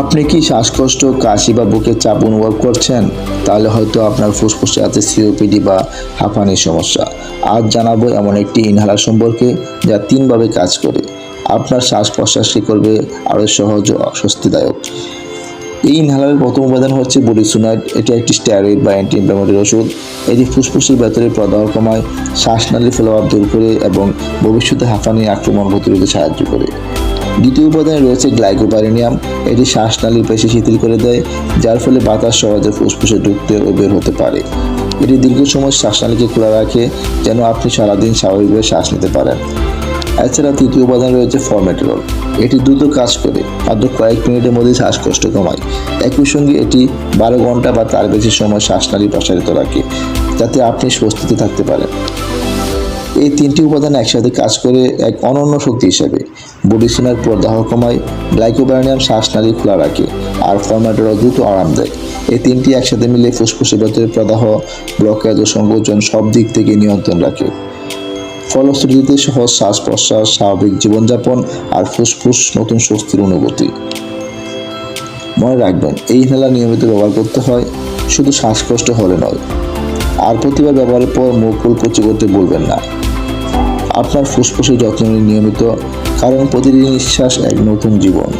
আপনি কি শ্বাসকষ্ট, কাশি বা বুকের চাপ অনুভব করছেন? তাহলে হয়তো আপনার ফুসফুসে আছে সিওপিডি বা হাঁপানির সমস্যা। আজ জানাব এমন একটি ইনহেলার সম্পর্কে যা তিনভাবে কাজ করে। আপনার শ্বাস প্রশ্বাসকে করবে আরও সহজ ও স্বস্তিদায়ক। এই ইনহেলারের প্রথম উপাদান হচ্ছে বডিসোনাইড এটি একটি স্টেরয়েড বা অ্যান্টি ইনফ্লামেটরি ওষুধ। এটি ফুসফুসের ভেতরে প্রদাহ কমায়, শ্বাসনালীর ফলোয়ার দূর করে এবং ভবিষ্যতে হাঁপানি আক্রমণ প্রতিরোধে সাহায্য করে। দ্বিতীয় উপাদানে রয়েছে গ্লাইকোপারিনিয়াম। এটি শ্বাসনালীর পেশি শিথিল করে দেয়, যার ফলে বাতাস সহজে ফুসফুসে ঢুকতে ও বের হতে পারে। এটি দীর্ঘ সময় শ্বাসনালীকে খোলা রাখে, যেন আপনি সারাদিন স্বাভাবিকভাবে শ্বাস নিতে পারেন। এছাড়া তৃতীয় উপাদান রয়েছে ফরমেটেরল। এটি দ্রুত কাজ করে, মাত্র কয়েক মিনিটের মধ্যে শ্বাসকষ্ট কমায়। একই সঙ্গে এটি বারো ঘণ্টা বা তার বেশি সময় শ্বাসনালী প্রসারিত রাখে, যাতে আপনি স্বস্তিতে থাকতে পারেন। এই তিনটি উপাদান একসাথে কাজ করে এক অনন্য শক্তি হিসেবে। বডিসোনার প্রদাহ কমায় গ্লাইকোবার্নিয়াম শ্বাসনালী খোলা রাখে আর ফরম্যাটেরও দ্রুত আরাম দেয়। এই তিনটি একসাথে মিলে ফুসফুসের ভেতরে প্রদাহ, ব্লকেজ ও সংকোচন সব দিক থেকে নিয়ন্ত্রণ রাখে। ফলশ্রুতিতে সহজ শ্বাস প্রশ্বাস স্বাভাবিক জীবনযাপন আর ফুসফুস নতুন স্বস্তির অনুভূতি। মনে রাখবেন, এই ইনহেলার নিয়মিত ব্যবহার করতে হয়, শুধু শ্বাসকষ্ট হলে নয়। আর প্রতিবার ব্যবহারের পর মুখ কুলকুচি করতে বলবেন না। আপনার ফুসফুসের যত্ন নিয়মিত কারণ প্রতিটি নিঃশ্বাস এক নতুন জীবন।